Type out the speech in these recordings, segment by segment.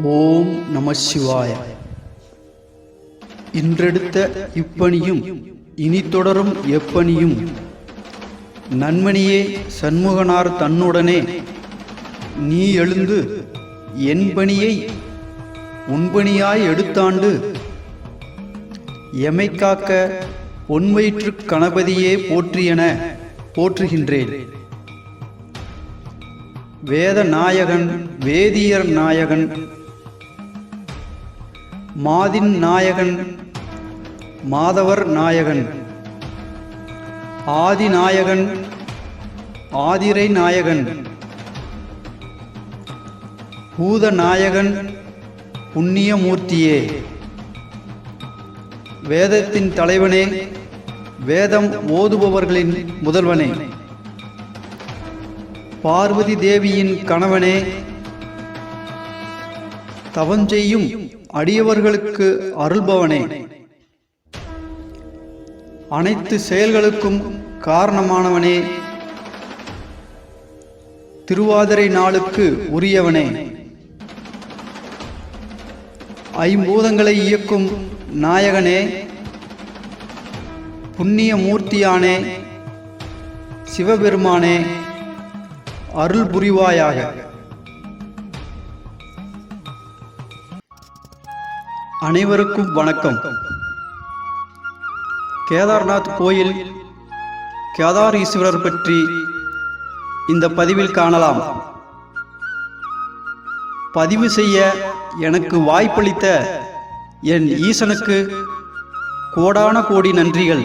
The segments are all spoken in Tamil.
ஓம் நம சிவாய. இன்றெடுத்த இப்பணியும் இனி தொடரும் எப்பணியும் நன்மணியே சண்முகனார் தன்னுடனே நீ எழுந்து என் பணியை உன்பணியாய் எடுத்தாண்டு எமை காக்க பொன்வயிற்றுக் கணபதியே போற்றியென போற்றுகின்றேன். வேத நாயகன் வேதியர் நாயகன் மாதின் நாயகன் மாதவர் நாயகன். ஆதிநாயகன் ஆதிரை நாயகன். பூத நாயகன் புண்ணியமூர்த்தியே வேதத்தின் தலைவனே வேதம் ஓதுபவர்களின் முதல்வனே. பார்வதி தேவியின் கணவனே தவஞ்செய்யும் அடியவர்களுக்கு அருள்பவனே. அனைத்து செயல்களுக்கும் காரணமானவனே. திருவாதிரை நாளுக்கு உரியவனே. ஐம்பூதங்களை இயக்கும் நாயகனே. புண்ணிய மூர்த்தியானே சிவபெருமானே அருள் புரிவாயாக அனைவருக்கும் வணக்கம். கேதார்நாத் கோயில் கேதார் ஈஸ்வரர் பற்றி இந்த பதிவில் காணலாம். பதிவு செய்ய எனக்கு வாய்ப்பளித்த என் ஈசனுக்கு கோடான கோடி நன்றிகள்.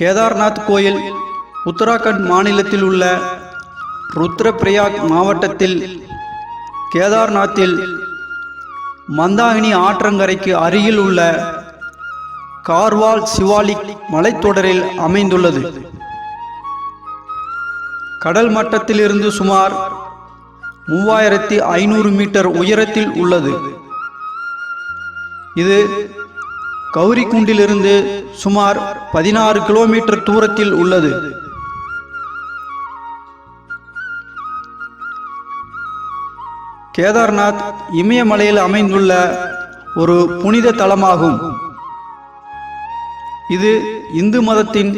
கேதார்நாத் கோயில் உத்தராகண்ட் மாநிலத்தில் உள்ள ருத்ரபிரயாக் மாவட்டத்தில் கேதார்நாத்தில் மந்தாகினி ஆற்றங்கரைக்கு அருகில் உள்ள கார்வால் சிவாலிக் மலைத்தொடரில் அமைந்துள்ளது. கடல் மட்டத்திலிருந்து சுமார் மூவாயிரத்தி ஐநூறு மீட்டர் உயரத்தில் உள்ளது. இது கௌரிக்குண்டிலிருந்து சுமார் பதினாறு கிலோமீட்டர் தூரத்தில் உள்ளது. கேதார்நாத் இமயமலையில் அமைந்துள்ள ஒரு புனித தலமாகும். இது இந்து மதத்தின்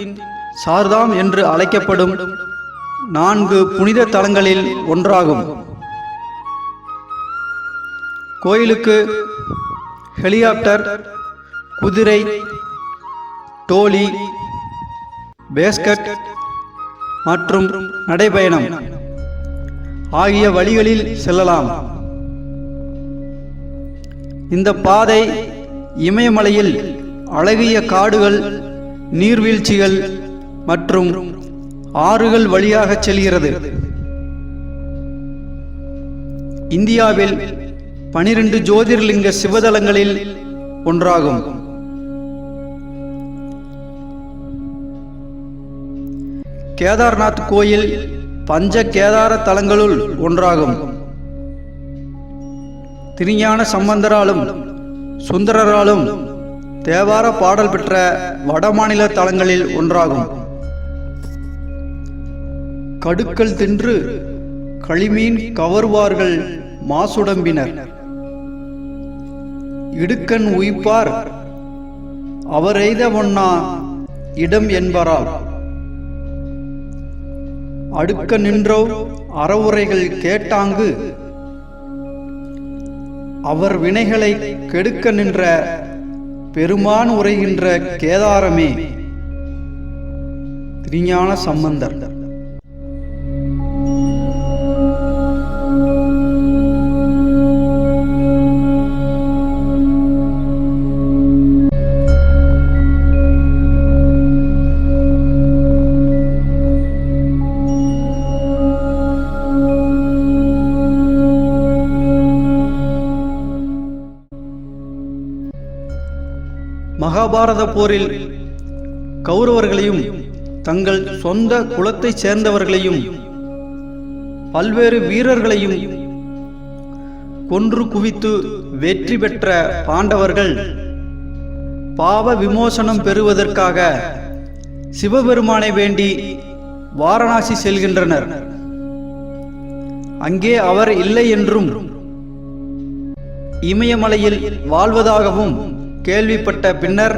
சார்தாம் என்று அழைக்கப்படும் நான்கு புனித தலங்களில் ஒன்றாகும். கோயிலுக்கு ஹெலிகாப்டர் குதிரை டோலி பேஸ்கட் மற்றும் நடைபயணம். ஆகிய வழிகளில் செல்லலாம். இந்த பாதை இமயமலையில் அழகிய காடுகள் நீர்வீழ்ச்சிகள் மற்றும் ஆறுகள் வழியாக செல்கிறது. இந்தியாவில் பனிரெண்டு ஜோதிர்லிங்க சிவதலங்களில் ஒன்றாகும். கேதார்நாத் கோயில் பஞ்ச கேதார தலங்களுள் ஒன்றாகும். திருஞான சம்பந்தராலும் சுந்தரராலும் தேவார பாடல் பெற்ற வடமாநில தலங்களில் ஒன்றாகும். கடுக்கல் தின்று களிமீன் கவர்வார்கள் மாசுடம்பினர். இடுக்கண் உயிப்பார் அவரெய்த ஒன்னா இடம் என்பரால். அடுக்க நின்றோ அறவுரைகள் கேட்டாங்கு. அவர் வினைகளை கெடுக்க நின்ற பெருமான் உரைகின்ற கேதாரமே. திருஞான சம்பந்தர். மகாபாரத போரில் கௌரவர்களையும் தங்கள் சொந்த குலத்தைச் சேர்ந்தவர்களையும் பல்வேறு வீரர்களையும் கொன்று குவித்து வெற்றி பெற்ற பாண்டவர்கள் பாவ விமோசனம் பெறுவதற்காக சிவபெருமானை வேண்டி வாரணாசி செல்கின்றனர். அங்கே அவர் இல்லை என்றும் இமயமலையில் வாழ்வதாகவும் கேள்விப்பட்ட பின்னர்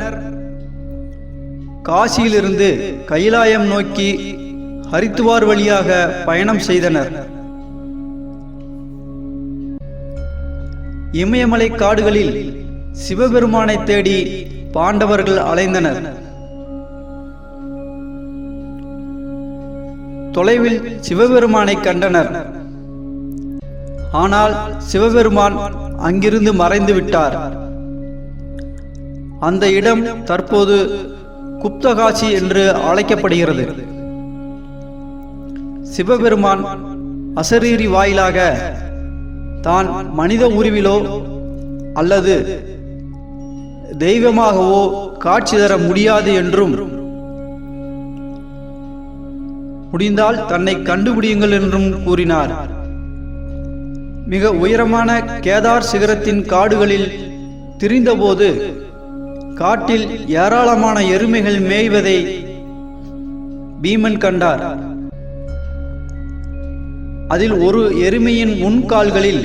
காசியிலிருந்து கைலாயம் நோக்கி ஹரித்துவார் வழியாக பயணம் செய்தனர். இமயமலை காடுகளில் சிவபெருமானை தேடி பாண்டவர்கள் அலைந்தனர். தொலைவில் சிவபெருமானை கண்டனர். ஆனால் சிவபெருமான் அங்கிருந்து மறைந்து விட்டார். அந்த இடம் தற்போது குப்தகாசி என்று அழைக்கப்படுகிறது. சிவபெருமான் அசரீரி வாயிலாக தான் மனித உருவிலோ அல்லது தெய்வமாகவோ காட்சி தர முடியாது என்றும் முடிந்தால் தன்னை கண்டுபிடியுங்கள் என்றும் கூறினார். மிக உயரமான கேதார் சிகரத்தின் காடுகளில் திரிந்தபோது காட்டில் ஏராளமான எருமைகள் மேய்வதை பீமன் கண்டார். அதில் ஒரு எருமையின் முன்கால்களில்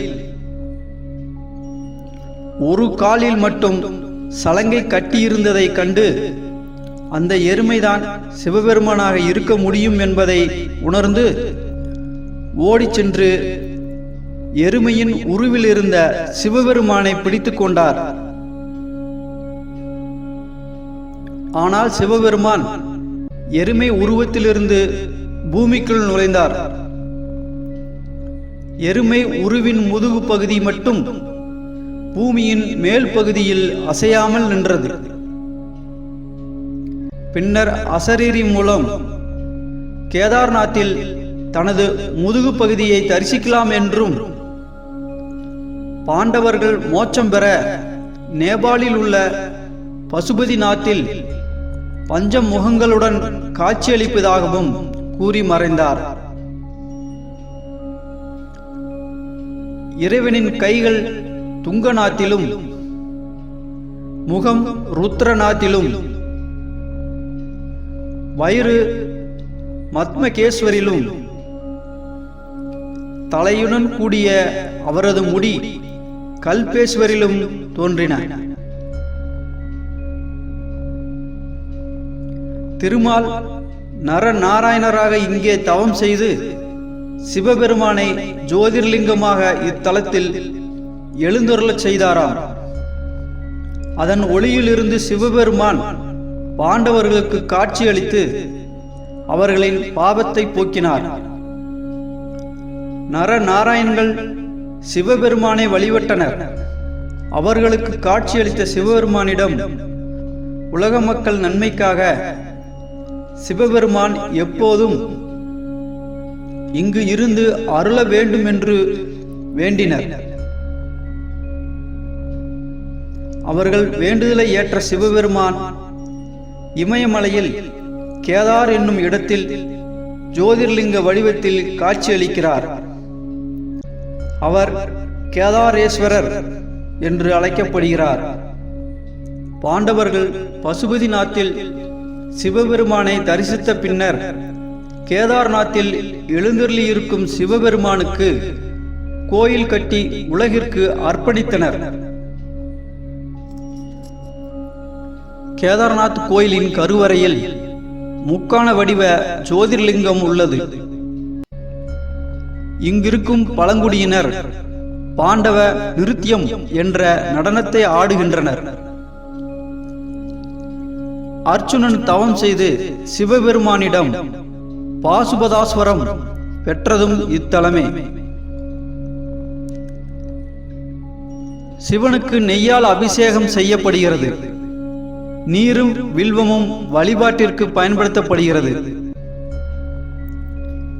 ஒரு காலில் மட்டும் சலங்கை கட்டியிருந்ததைக் கண்டு அந்த எருமைதான் சிவபெருமானாக இருக்க முடியும் என்பதை உணர்ந்து ஓடிச் சென்று எருமையின் உருவில் இருந்த சிவபெருமானை பிடித்துக் கொண்டார். ஆனால் சிவபெருமான் எருமை உருவத்திலிருந்து பூமிக்குள் நுழைந்தார். எருமை உருவின் முதுகு பகுதி மட்டும் பூமியின் மேல் பகுதியில் அசையாமல் நின்றது. பின்னர் அசரீரி மூலம் கேதார்நாத்தில் தனது முதுகு பகுதியை தரிசிக்கலாம் என்றும் பாண்டவர்கள் மோட்சம் பெற நேபாளில் உள்ள பசுபதி நாத்தில் பஞ்ச முகங்களுடன் காட்சியளிப்பதாகவும் கூறி மறைந்தார். இறைவனின் கைகள் துங்கநாத்திலும் முகம் ருத்ரநாத்திலும் வயிறு மத்மகேஸ்வரிலும் தலையுடன் கூடிய அவரது முடி கல்பேஸ்வரிலும் தோன்றின. திருமால் நரநாராயணராக இங்கே தவம் செய்து சிவபெருமானை ஜோதிர்லிங்கமாக இத்தலத்தில் எழுந்தருளச் செய்தாராம். அதன் ஒளியிலிருந்து சிவபெருமான் பாண்டவர்களுக்கு காட்சியளித்து அவர்களின் பாவத்தை போக்கினார். நரநாராயண்கள் சிவபெருமானை வழிபட்டனர். அவர்களுக்கு காட்சியளித்த சிவபெருமானிடம் உலக மக்கள் நன்மைக்காக சிவபெருமான் எப்போதும் இங்கு இருந்து அருள வேண்டும் என்று வேண்டினர். அவர்கள் வேண்டுதலை ஏற்ற சிவபெருமான் இமயமலையில் கேதார் என்னும் இடத்தில் ஜோதிர்லிங்க வடிவத்தில் காட்சியளிக்கிறார். அவர் கேதாரேஸ்வரர் என்று அழைக்கப்படுகிறார். பாண்டவர்கள் பசுபதி நாத்தில் சிவபெருமானை தரிசித்த பின்னர் கேதார்நாத்தில் எழுந்தருளியிருக்கும் சிவபெருமானுக்கு கோயில் கட்டி உலகிற்கு அர்ப்பணித்தனர். கேதார்நாத் கோயிலின் கருவறையில் முக்கான வடிவ ஜோதிர்லிங்கம் உள்ளது. இங்கிருக்கும் பழங்குடியினர் பாண்டவ நிருத்தியம் என்ற நடனத்தை ஆடுகின்றனர். அர்ச்சுனன் தவம் செய்து சிவபெருமானிடம் பாசுபதாஸ்வரம் பெற்றதும் இத்தலமே. சிவனுக்கு நெய்யால் அபிஷேகம் செய்யப்படுகிறது. நீரும் வில்வமும் வழிபாட்டிற்கு பயன்படுத்தப்படுகிறது.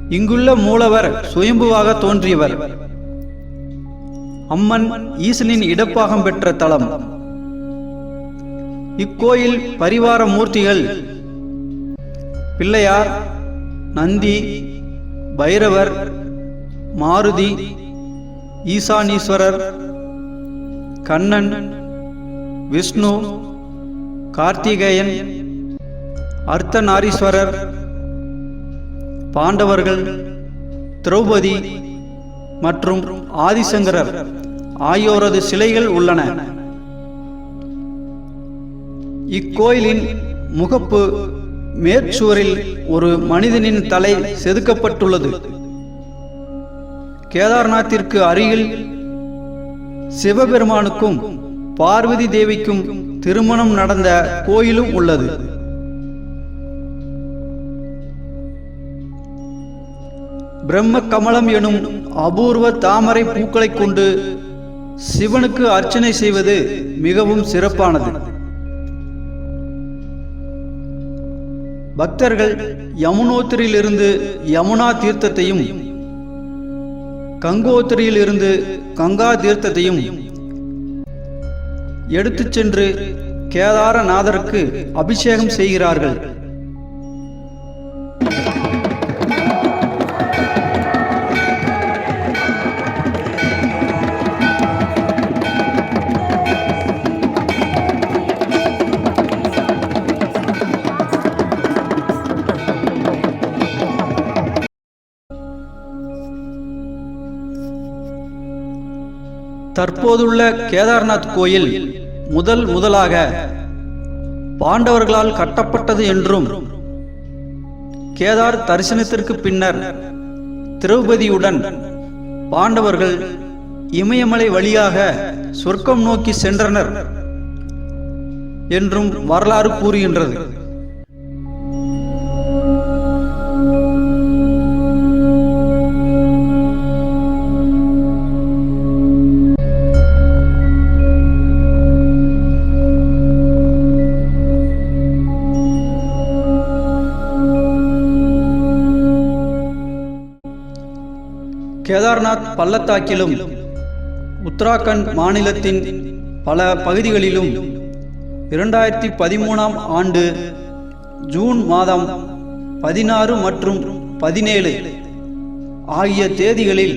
இங்குள்ள மூலவர் சுயம்புவாக தோன்றியவர். அம்மன் ஈசனின் இடப்பாகம் பெற்ற தலம். இக்கோயில் பரிவார மூர்த்திகள் பிள்ளையார் நந்தி பைரவர் மாருதி ஈசானீஸ்வரர் கண்ணன் விஷ்ணு கார்த்திகேயன் அர்த்தநாரீஸ்வரர் பாண்டவர்கள் திரௌபதி மற்றும் ஆதிசங்கரர் ஆகியோரது சிலைகள் உள்ளன. இக்கோயிலின் முகப்பு மேற்சுவரில் ஒரு மனிதனின் தலை செதுக்கப்பட்டுள்ளது. கேதார்நாத்திற்கு அருகில் சிவபெருமானுக்கும் பார்வதி தேவிக்கும் திருமணம் நடந்த கோயிலும் உள்ளது. பிரம்ம கமலம் எனும் அபூர்வ தாமரை பூக்களை கொண்டு சிவனுக்கு அர்ச்சனை செய்வது மிகவும் சிறப்பானது. பக்தர்கள் யமுனோத்திரியிலிருந்து யமுனா தீர்த்தத்தையும் கங்கோத்திரியிலிருந்து கங்கா தீர்த்தத்தையும் எடுத்துச் சென்று கேதாரநாதருக்கு அபிஷேகம் செய்கிறார்கள். உள்ள கேதார்நாத் கோயில் முதல் முதலாக பாண்டவர்களால் கட்டப்பட்டது என்றும் கேதார் தரிசனத்திற்கு பின்னர் திரௌபதியுடன் பாண்டவர்கள் இமயமலை வழியாக சொர்க்கம் நோக்கி சென்றனர் என்றும் வரலாறு கூறுகின்றது. கேதார்நாத் பள்ளத்தாக்கிலும் உத்தராகண்ட் மாநிலத்தின் பல பகுதிகளிலும் இரண்டாயிரத்தி பதிமூணாம் ஆண்டு ஜூன் மாதம் பதினாறு மற்றும் பதினேழு ஆகிய தேதிகளில்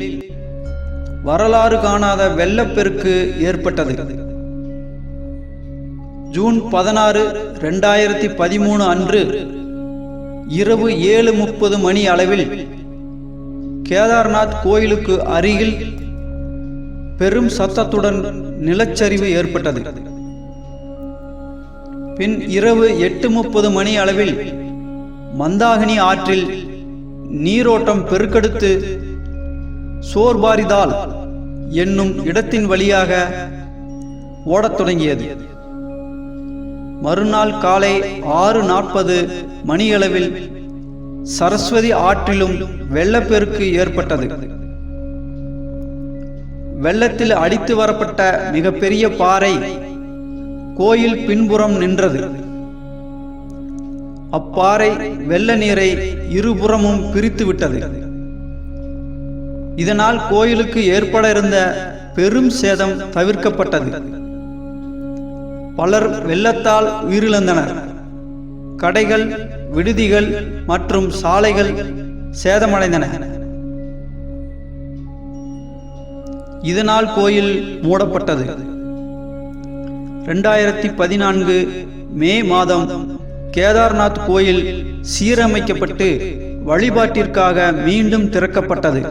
வரலாறு காணாத வெள்ளப்பெருக்கு ஏற்பட்டது. ஜூன் பதினாறு ரெண்டாயிரத்தி பதிமூணு அன்று இரவு ஏழு முப்பது மணி அளவில் கேதார்நாத் கோயிலுக்கு அருகில் பெரும் சத்தத்துடன் நிலச்சரிவு ஏற்பட்டது. பின் இரவு எட்டு முப்பது மணி அளவில் மந்தாகினி ஆற்றில் நீரோட்டம் பெருக்கெடுத்து சோர்பாரிதால் என்னும் இடத்தின் வழியாக ஓடத் தொடங்கியது. மறுநாள் காலை ஆறு நாற்பது மணியளவில் சரஸ்வதி ஆற்றிலும் வெள்ளப்பெருக்கு ஏற்பட்டது. வெள்ளத்தில் அடித்து வரப்பட்ட மிகப்பெரிய பாறை கோயில் பின்புறம் நின்றது. அப்பாறை வெள்ள நீரை இருபுறமும் பிரித்து விட்டது. இதனால் கோயிலுக்கு ஏற்பட இருந்த பெரும் சேதம் தவிர்க்கப்பட்டது. பலர் வெள்ளத்தால் உயிரிழந்தனர். கடைகள் விடுதிகள் மற்றும் சாலைகள் சேதமடைந்தன. இதனால் கோயில் மூடப்பட்டது. ரெண்டாயிரத்தி பதினான்கு மே மாதம் கேதார்நாத் கோயில் சீரமைக்கப்பட்டு வழிபாட்டிற்காக மீண்டும் திறக்கப்பட்டது.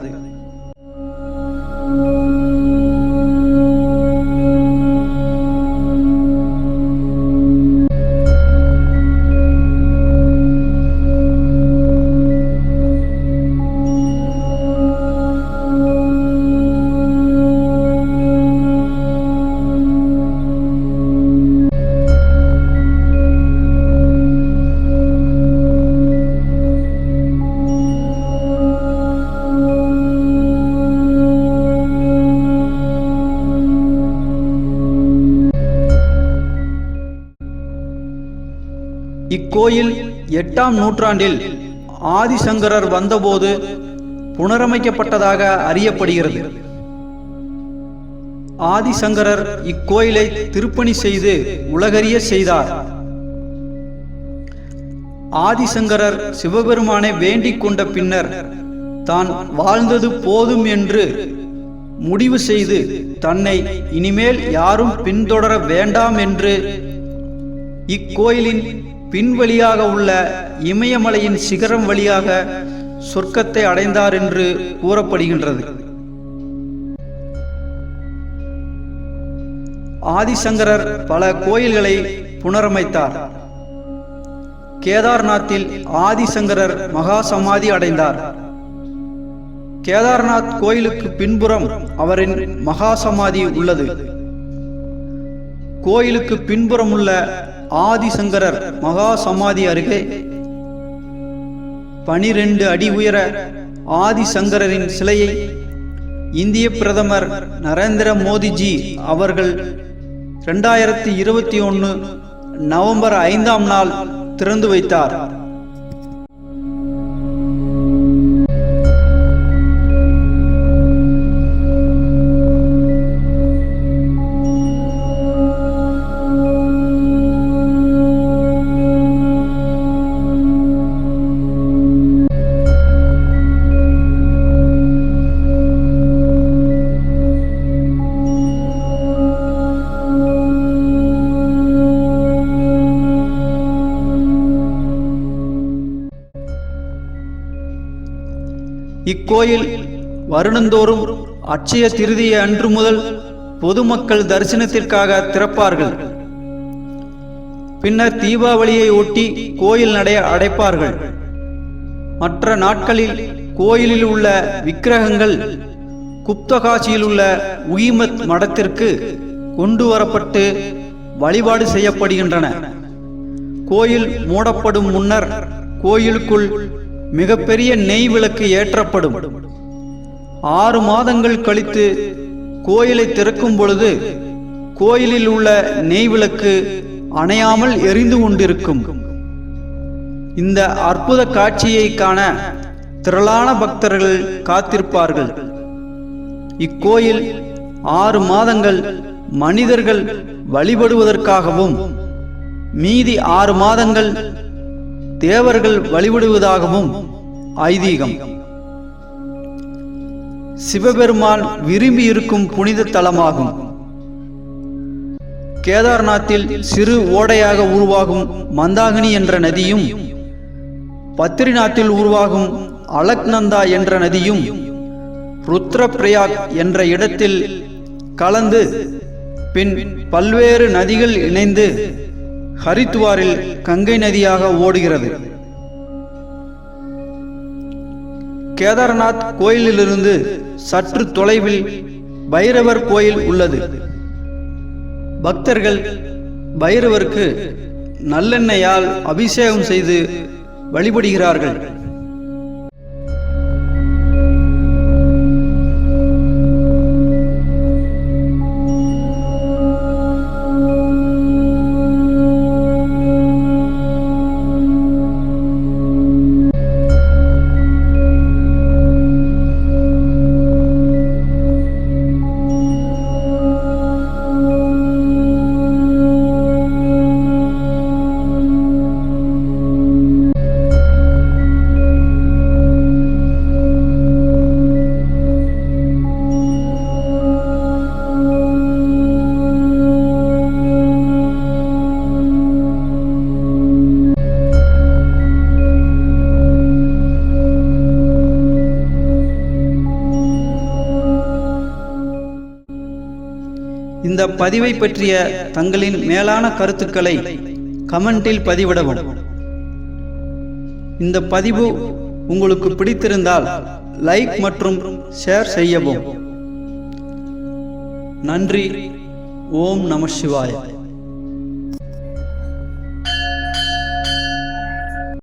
இக்கோயில் எட்டாம் நூற்றாண்டில் ஆதிசங்கரர் வந்தபோது புனரமைக்கப்பட்டதாக அறியப்படுகிறது. ஆதிசங்கரர் இக்கோயிலை திருப்பணி செய்து உலகறிய செய்தார். ஆதிசங்கரர் சிவபெருமானை வேண்டிக் கொண்ட பின்னர் தான் வாழ்ந்தது போதும் என்று முடிவு செய்து தன்னை இனிமேல் யாரும் பின்தொடர வேண்டாம் என்று இக்கோயிலின் பின்வழியாக உள்ள இமயமலையின் சிகரம் வழியாக சொர்க்கத்தை அடைந்தார் என்று கூறப்படுகின்றது. ஆதிசங்கரர் பல கோயில்களை புனரமைத்தார். கேதார்நாத்தில் ஆதிசங்கரர் மகா சமாதி அடைந்தார். கேதார்நாத் கோயிலுக்கு பின்புறம் அவரின் மகாசமாதி உள்ளது. கோயிலுக்கு பின்புறம் உள்ள ஆதிசங்கரர் மகா சமாதி அருகே பனிரெண்டு அடி உயர ஆதிசங்கரரின் சிலையை இந்திய பிரதமர் நரேந்திர மோடிஜி அவர்கள் ரெண்டாயிரத்தி இருபத்தி ஒன்று நவம்பர் ஐந்தாம் நாள் திறந்து வைத்தார். இக்கோயில் வருடந்தோறும் அட்சய திருதிய அன்று முதல் பொதுமக்கள் தரிசனத்திற்காக திறப்பார்கள். பின்னர் தீபாவளியை ஒட்டி கோயில் நடை அடைப்பார்கள். மற்ற நாட்களில் கோயிலில் உள்ள விக்கிரகங்கள் குப்தகாசியில் உள்ள உயிமத் மடத்திற்கு கொண்டு வரப்பட்டு வழிபாடு செய்யப்படுகின்றன. கோயில் மூடப்படும் முன்னர் கோயிலுக்குள் மிகப்பெரிய நெய் விளக்கு ஏற்றப்படும். ஆறு மாதங்கள் கழித்து கோயிலை திறக்கும் பொழுது கோயிலில் உள்ள நெய் விளக்கு அணையாமல் எரிந்து கொண்டிருக்கும். இந்த அற்புத காட்சியை காண திரளான பக்தர்கள் காத்திருப்பார்கள். இக்கோயில் ஆறு மாதங்கள் மனிதர்கள் வழிபடுவதற்காகவும் மீதி ஆறு மாதங்கள் தேவர்கள் வழிபடுவதாகவும் ஐதீகம். சிவபெருமான் விரும்பி இருக்கும் புனித தலமாகும். கேதார்நாத்தில் சிறு ஓடையாக உருவாகும் மந்தாகினி என்ற நதியும் பத்ரிநாத்தில் உருவாகும் அலக்நந்தா என்ற நதியும் ருத்ரப்பிரயாக் என்ற இடத்தில் கலந்து பின் பல்வேறு நதிகள் இணைந்து ஹரித்துவாரில் கங்கை நதியாக ஓடுகிறது. கேதார்நாத் கோயிலிலிருந்து சற்று தொலைவில் பைரவர் கோயில் உள்ளது. பக்தர்கள் பைரவருக்கு நல்லெண்ணெயால் அபிஷேகம் செய்து வழிபடுகிறார்கள். இந்த பதிவை பற்றிய தங்களின் மேலான கருத்துக்களை கமெண்டில் பதிவிடவும். இந்த பதிவு உங்களுக்கு பிடித்திருந்தால் லைக் மற்றும் ஷேர் செய்யவும். நன்றி. ஓம் நம சிவாய.